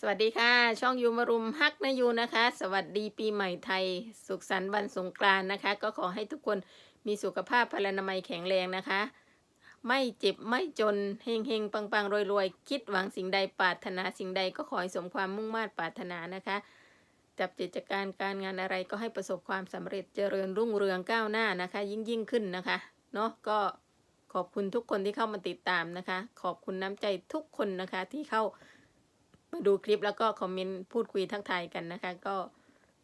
สวัสดีค่ะ ช่องยูมารุมฮักนะยูนะคะ สวัสดีปีใหม่ไทย สุขสันต์วันสงกรานต์นะคะ ก็ขอให้ทุกคนมีสุขภาพพลานามัยแข็งแรงนะคะ ไม่เจ็บไม่จนเฮงเฮงปังปังรวยรวยคิดหวังสิ่งใดปรารถนาสิ่งใดก็ขอให้สมความมุ่งมา่ปรารถนานะคะ จับกิจการการงานอะไรก็ให้ประสบความสำเร็จเจริญรุ่งเรืองก้าวหน้านะคะ ยิ่งยิ่งขึ้นนะคะเนาะก็ขอบคุณทุกคนที่เข้ามาติดตามนะคะ ขอบคุณน้ำใจทุกคนนะคะที่เข้า มาดูคลิปแล้วก็คอมเมนต์พูดคุยทักทายกันนะคะ ก็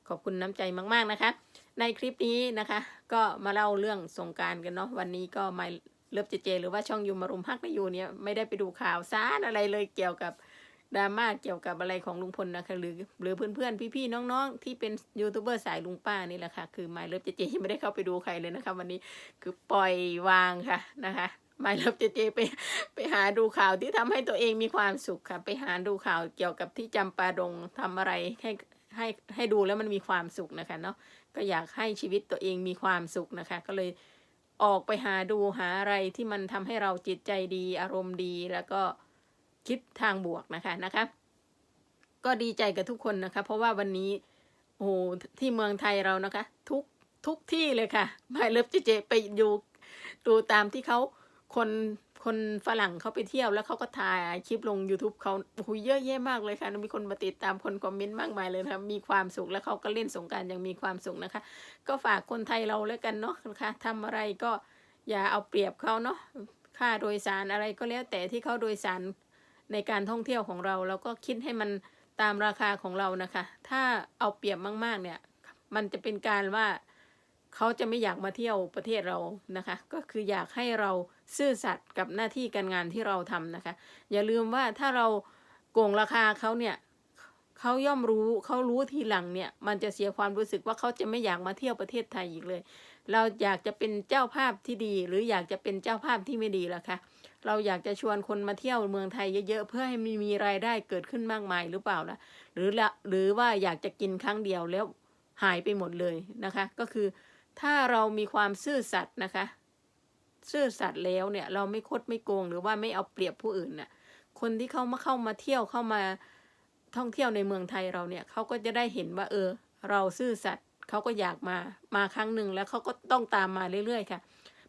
ขอบคุณน้ำใจมากๆนะคะ ในคลิปนี้นะคะ ก็มาเล่าเรื่องสงการกันเนาะวันนี้ก็มาเลิฟเจเจ หรือว่าช่องยูมารุมฮักนยูเนี่ยไม่ได้ไปดูข่าวสารอะไรเลยเกี่ยวกับดราม่าเกี่ยวกับอะไรของลุงพลนะคะหรือหรือเพื่อนๆ พี่ๆ น้องๆ ที่เป็นยูทูบเบอร์สายลุงป้านี่แหละค่ะ คือไมาเลิฟเจเจไม่ได้เข้าไปดูใครเลยนะคะ วันนี้คือปล่อยวางค่ะนะคะ มาเลิฟเจเจไปไปหาดูข่าวที่ทำให้ตัวเองมีความสุขค่ะ ไปหาดูข่าวเกี่ยวกับที่จำปาดงทำอะไรให้ให้ให้ดูแล้วมันมีความสุขนะคะเนาะก็อยากให้ชีวิตตัวเองมีความสุขนะคะ ก็เลยออกไปหาดูหาอะไรที่มันทำให้เราจิตใจดี อารมณ์ดีแล้วก็คิดทางบวกนะคะนะคะ ก็ดีใจกับทุกคนนะคะ เพราะว่าวันนี้โอ้โหที่เมืองไทยเรานะคะ ทุกทุกที่เลยค่ะไม่เลิฟเจเจไปดูดูตามที่เขา คนคนฝรั่งเขาไปเที่ยวแล้วเขาก็ถ่ายคลิปลง YouTube เขาโอ้โหเยอะแยะมากเลยค่ะ มีคนมาติดตามคนคอมเมนต์มากมายเลยนะคะมีความสุขแล้วเขาก็เล่นสงการอย่างมีความสุขนะคะ ก็ฝากคนไทยเราแล้วกันเนาะนะคะทำอะไรก็อย่าเอาเปรียบเขาเนาะค่าโดยสารอะไรก็แล้วแต่ที่เขาโดยสารในการท่องเที่ยวของเราเราก็คิดให้มันตามราคาของเรานะคะ ถ้าเอาเปรียบมาก ๆ เนี่ย มันจะเป็นการว่าเขาจะไม่อยากมาเที่ยวประเทศเรานะคะ ก็คืออยากให้เรา ซื่อสัตย์กับหน้าที่การงานที่เราทำนะคะ อย่าลืมว่าถ้าเราโกงราคาเขาเนี่ยเขาย่อมรู้เขารู้ทีหลังเนี่ย มันจะเสียความรู้สึกว่าเขาจะไม่อยากมาเที่ยวประเทศไทยอีกเลย เราอยากจะเป็นเจ้าภาพที่ดี หรืออยากจะเป็นเจ้าภาพที่ไม่ดีล่ะคะเราอยากจะชวนคนมาเที่ยวเมืองไทยเยอะๆเพื่อให้มีมีรายได้เกิดขึ้นมากมายหรือเปล่าล่ะหรือละหรือว่าอยากจะกินครั้งเดียวแล้วหายไปหมดเลยนะคะ ก็คือถ้าเรามีความซื่อสัตย์นะคะ ซื่อสัตย์แล้วเนี่ย เราไม่คดไม่โกงหรือว่าไม่เอาเปรียบผู้อื่นน่ะ คนที่เขามาเข้ามาเที่ยวเข้ามาท่องเที่ยวในเมืองไทยเราเนี่ยเขาก็จะได้เห็นว่า เออ เราซื่อสัตย์เขาก็อยากมามาครั้งหนึ่งแล้วเขาก็ต้องตามมาเรื่อยๆค่ะ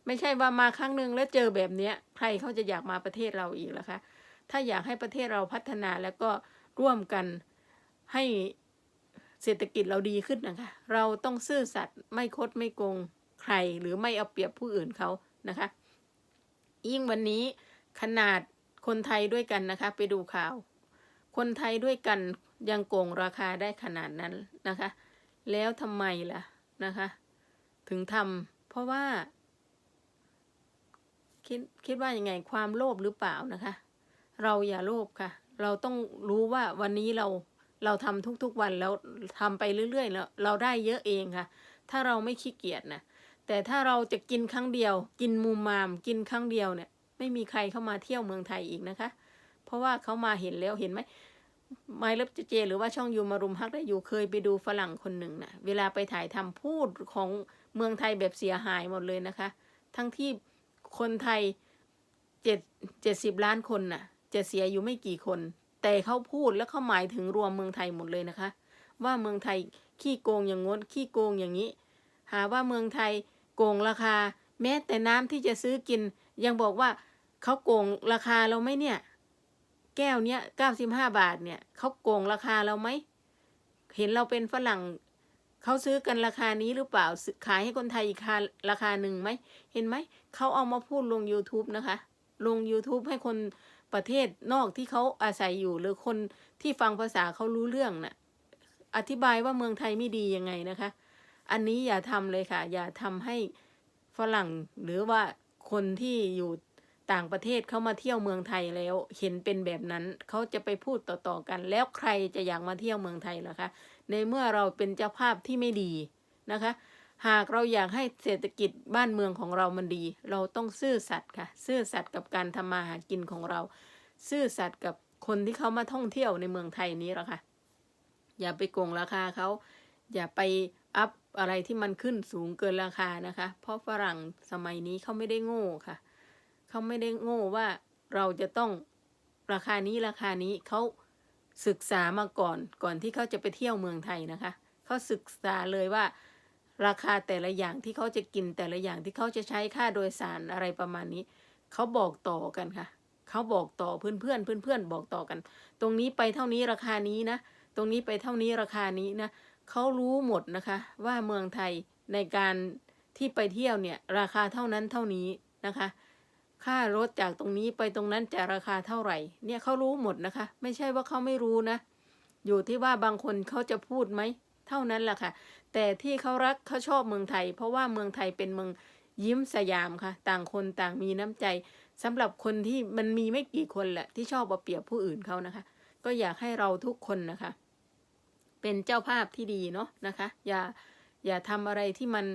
ไม่ใช่ว่ามาครั้งหนึ่งแล้วเจอแบบเนี้ยใครเขาจะอยากมาประเทศเราอีกล่ะคะ ถ้าอยากให้ประเทศเราพัฒนาแล้วก็ร่วมกันให้เศรษฐกิจเราดีขึ้นนะคะ เราต้องซื่อสัตย์ไม่คดไม่โกงใครหรือไม่เอาเปรียบผู้อื่นเขา นะคะ ยิ่งวันนี้ขนาดคนไทยด้วยกันนะคะ ไปดูข่าว คนไทยด้วยกันยังโกงราคาได้ขนาดนั้นนะคะ แล้วทำไมล่ะนะคะ ถึงทำเพราะว่า คิดคิดว่ายังไงความโลภหรือเปล่านะคะ เราอย่าโลภค่ะ เราต้องรู้ว่าวันนี้เราเราทำทุกๆวันแล้วทำไปเรื่อยๆแล้วเราได้เยอะเองค่ะ ถ้าเราไม่ขี้เกียจนะ แต่ถ้าเราจะกินครั้งเดียว กินมูมาม กินครั้งเดียวเนี่ย ไม่มีใครเข้ามาเที่ยวเมืองไทยอีกนะคะ เพราะว่าเขามาเห็นแล้วเห็นไหมไมล์เล็บเจเจ หรือว่าช่องยูมารุมฮักได้อยู่เคยไปดูฝรั่งคนหนึ่งนะเวลาไปถ่ายทำพูดของเมืองไทยแบบเสียหายหมดเลยนะคะ ทั้งที่คนไทยเจ็ดเจ็ดสิบล้านคนน่ะ จะเสียอยู่ไม่กี่คน แต่เขาพูดแล้วเขาหมายถึงรวมเมืองไทยหมดเลยนะคะ ว่าเมืองไทยขี้โกงอย่างงดขี้โกงอย่างนี้ หาว่าเมืองไทย โกงราคา แม้แต่น้ำที่จะซื้อกิน ยังบอกว่าเขาโกงราคาเราไหมเนี่ย แก้วเนี้ยเก้าสิบห้าบาทเนี่ยเขาโกงราคาเราไหมเห็นเราเป็นฝรั่งเขาซื้อกันราคานี้หรือเปล่าขายให้คนไทยอีกราราคาหนึ่งไหมเห็นไหมเขาเอามาพูดลง YouTube นะคะ ลง YouTube ให้คนประเทศนอกที่เขาอาศัยอยู่หรือคนที่ฟังภาษาเขารู้เรื่องน่ะ อธิบายว่าเมืองไทยไม่ดียังไงนะคะ อันนี้อย่าทำเลยค่ะ อย่าทำให้ฝรั่งหรือว่าคนที่อยู่ต่างประเทศเขามาเที่ยวเมืองไทยแล้ว เห็นเป็นแบบนั้นเขาจะไปพูดต่อๆกัน แล้วใครจะอยากมาเที่ยวเมืองไทยล่ะคะในเมื่อเราเป็นเจ้าภาพที่ไม่ดีนะคะ หากเราอยากให้เศรษฐกิจบ้านเมืองของเรามันดี เราต้องซื่อสัตย์ค่ะ ซื่อสัตย์กับการทำมาหากินของเรา ซื่อสัตย์กับคนที่เขามาท่องเที่ยวในเมืองไทยนี้ละค่ะ อย่าไปโกงราคาเขาอย่าไป อัพอะไรที่มันขึ้นสูงเกินราคานะคะ เพราะฝรั่งสมัยนี้เขาไม่ได้โง่ค่ะ เขาไม่ได้โง่ว่าเราจะต้องราคานี้ราคานี้เขาศึกษามาก่อนก่อนที่เขาจะไปเที่ยวเมืองไทยนะคะ เขาศึกษาเลยว่า ราคาแต่ละอย่างที่เขาจะกินแต่ละอย่างที่เขาจะใช้ค่าโดยสารอะไรประมาณนี้ เขาบอกต่อกันค่ะ เขาบอกต่อเพื่อนเพื่อนเพื่อนเพื่อนบอกต่อกัน ตรงนี้ไปเท่านี้ราคานี้นะ ตรงนี้ไปเท่านี้ราคานี้นะ เขารู้หมดนะคะว่าเมืองไทยในการที่ไปเที่ยวเนี่ยราคาเท่านั้นเท่านี้นะคะ ค่ารถจากตรงนี้ไปตรงนั้นจะราคาเท่าไหร่ เนี่ยเขารู้หมดนะคะ ไม่ใช่ว่าเขาไม่รู้นะ อยู่ที่ว่าบางคนเขาจะพูดไหมเท่านั้นแหละค่ะ แต่ที่เขารักเขาชอบเมืองไทย เพราะว่าเมืองไทยเป็นเมืองยิ้มสยามค่ะ ต่างคนต่างมีน้ำใจสำหรับคนที่มันมีไม่กี่คนแหละที่ชอบเอาเปรียบผู้อื่นเขานะคะ ก็อยากให้เราทุกคนนะคะ เป็นเจ้าภาพที่ดีเนาะนะคะ อย่าอย่าทำอะไรที่มัน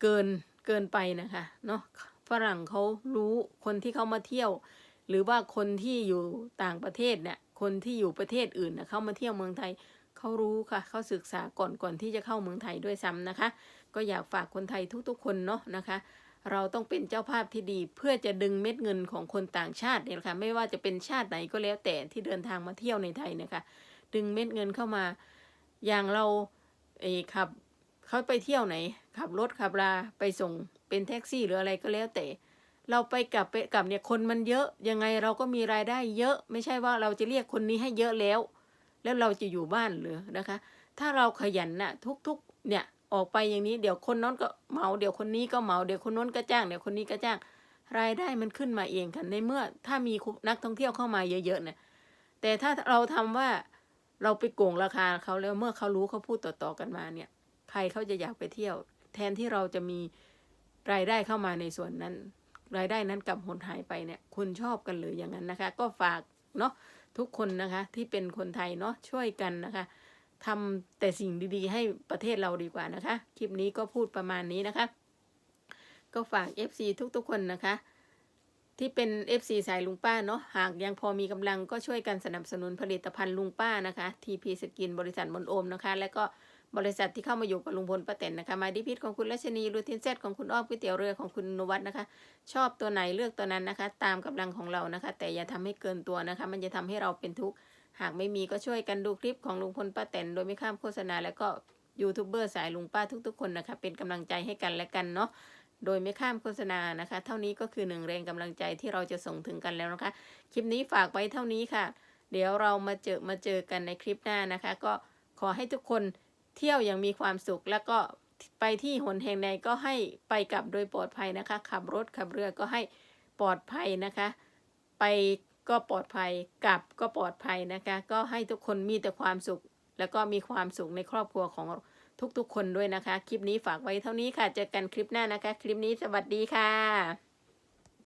เกินเกินไปนะคะเนาะฝรั่งเขารู้คนที่เขามาเที่ยว หรือว่าคนที่อยู่ต่างประเทศเนี่ยคนที่อยู่ประเทศอื่นนะเขามาเที่ยวเมืองไทยเขารู้ค่ะเขาศึกษาก่อนก่อนที่จะเข้าเมืองไทยด้วยซ้ำนะคะ ก็อยากฝากคนไทยทุกๆ คนเนาะนะคะ เราต้องเป็นเจ้าภาพที่ดีเพื่อจะดึงเม็ดเงินของคนต่างชาติเนี่ยค่ะไม่ว่าจะเป็นชาติไหนก็แล้วแต่ที่เดินทางมาเที่ยวในไทยนี่ยค่ะ ดึงเม็ดเงินเข้ามา อย่างเราเอขับเขาไปเที่ยวไหน ขับรถขับราไปส่งเป็นแท็กซี่หรืออะไรก็แล้วแต่ เราไปกลับไปกลับเนี่ยคนมันเยอะ ยังไงเราก็มีรายได้เยอะ ไม่ใช่ว่าเราจะเรียกคนนี้ให้เยอะแล้ว แล้วเราจะอยู่บ้านหรือนะคะ ถ้าเราขยันน่ะทุกๆเนี่ยออกไปอย่างนี้เดี๋ยวคนนั้นก็เหมาเดี๋ยวคนนี้ก็เหมาเดี๋ยวคนนั้นก็จ้างเดี๋ยวคนนี้ก็จ้างรายได้มันขึ้นมาเองค่ะในเมื่อถ้ามีนักท่องเที่ยวเข้ามาเยอะๆเนี่ยแต่ถ้าเราทำว่า เราไปโกงราคาเขาแล้วเมื่อเขารู้เขาพูดต่อๆกันมาเนี่ย ใครเขาจะอยากไปเที่ยว แทนที่เราจะมีรายได้เข้ามาในส่วนนั้น รายได้นั้นกลับหดหายไปเนี่ย คุณชอบกันหรืออย่างนั้นนะคะ ก็ฝากเนาะทุกคนนะคะ ที่เป็นคนไทยเนาะช่วยกันนะคะทำแต่สิ่งดีๆ ให้ประเทศเราดีกว่านะคะ คลิปนี้ก็พูดประมาณนี้นะคะ ก็ฝาก FC ทุกๆคนนะคะ ที่เป็น FC สายลุงป้าเนาะหากยังพอมีกำลังก็ช่วยกันสนับสนุนผลิตภัณฑ์ลุงป้านะคะ TP สกินบริษัทมนโอมนะคะ และก็บริษัทที่เข้ามาอยู่กับลุงพลป้าแตนนะคะ มาดิพิษของคุณรัชนีรูทินเซตของคุณอ้อมก๋วยเตี๋ยวเรือของคุณนวัดนะคะ ชอบตัวไหนเลือกตัวนั้นนะคะ ตามกำลังของเรานะคะ แต่อย่าทำให้เกินตัวนะคะ มันจะทำให้เราเป็นทุกข์หากไม่มีก็ช่วยกันดูคลิปของลุงพลป้าแตนโดยไม่ข้ามโฆษณา แล้วก็ยูทูบเบอร์สายลุงป้าทุกๆคนนะคะ เป็นกำลังใจให้กันและกันเนาะ โดยไม่ข้ามโฆษณานะคะ เท่านี้ก็คือหนึ่งแรงกำลังใจที่เราจะส่งถึงกันแล้วนะคะ คลิปนี้ฝากไว้เท่านี้ค่ะ เดี๋ยวเรามาเจอมาเจอกันในคลิปหน้านะคะ ก็ขอให้ทุกคนเที่ยวอย่างมีความสุข แล้วก็ไปที่หนแห่งใดก็ให้ไปกลับโดยปลอดภัยนะคะ ขับรถขับเรือก็ให้ปลอดภัยนะคะ ไปก็ปลอดภัยกลับก็ปลอดภัยนะคะ ก็ให้ทุกคนมีแต่ความสุข แล้วก็มีความสุขในครอบครัวของ ทุกๆ คนด้วยนะคะ คลิปนี้ฝากไว้เท่านี้ค่ะ เจอกันคลิปหน้านะคะ คลิปนี้สวัสดีค่ะ